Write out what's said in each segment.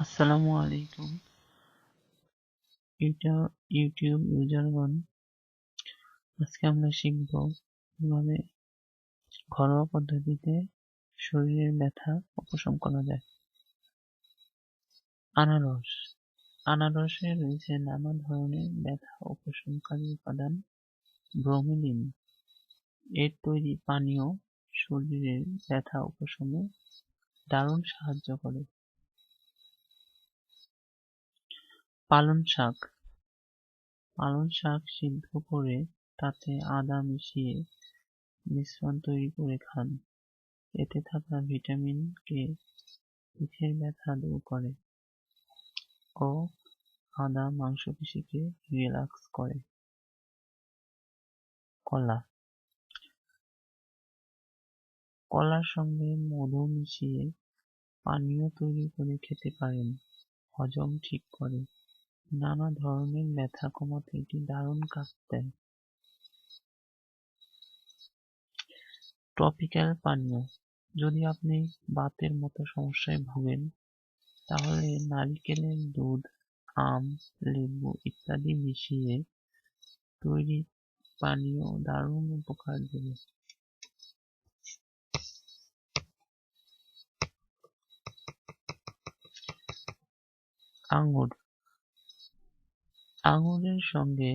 আসসালামু আলাইকুম। এটা ইউটিউব ইউজারগণ। আজকে আমরা শিখব কীভাবে ঘরোয়া পদ্ধতিতে শরীরের ব্যথা উপশম করা যায়। আনারস। আনারসে রয়েছে নানা ধরনের ব্যথা উপশমকারী উপাদান ব্রোমিলিন। এর তৈরি পানীয় শরীরের ব্যথা উপশমে দারুণ সাহায্য করে। পালং শাক। পালং শাক সিদ্ধ করে তাতে আদা মিশিয়ে মিশ্রণ তৈরি করে খান। এতে থাকা ভিটামিন কে পিঠের ব্যথা দূর করে ও আদা মাংসপেশিকে রিল্যাক্স করে। কলা। কলার সঙ্গে মধু মিশিয়ে পানীয় তৈরি করে খেতে পারেন। হজম ঠিক করে। নানা ধরনের ব্যথা কমাতে এটি দারুণ কাজ দেয়। ট্রপিক্যাল পানীয়। যদি আপনি বাতের মতো সমস্যায় ভোগেন, তাহলে নারিকেলের দুধ, আম, লেবু ইত্যাদি মিশিয়ে তৈরি পানীয় দারুণ উপকার দেবে। আঙুর আঙুরের সঙ্গে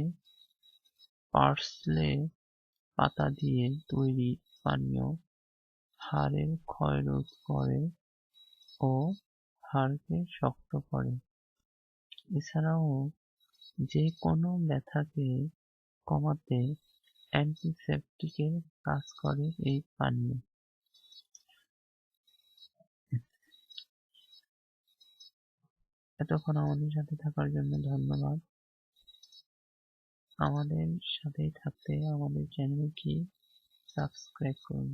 পার্সলে পাতা দিয়ে তৈরি পানীয় হাড়ের ক্ষয় রোধ করে ও হাড়কে শক্ত করে। এছাড়াও যে কোনো ব্যথাকে কমাতে অ্যান্টিসেপটিকের কাজ করে এই পানীয়। এতক্ষণ আমাদের সাথে থাকার জন্য ধন্যবাদ। আমাদের সাথেই থাকতে আমাদের চ্যানেলটি সাবস্ক্রাইব করুন।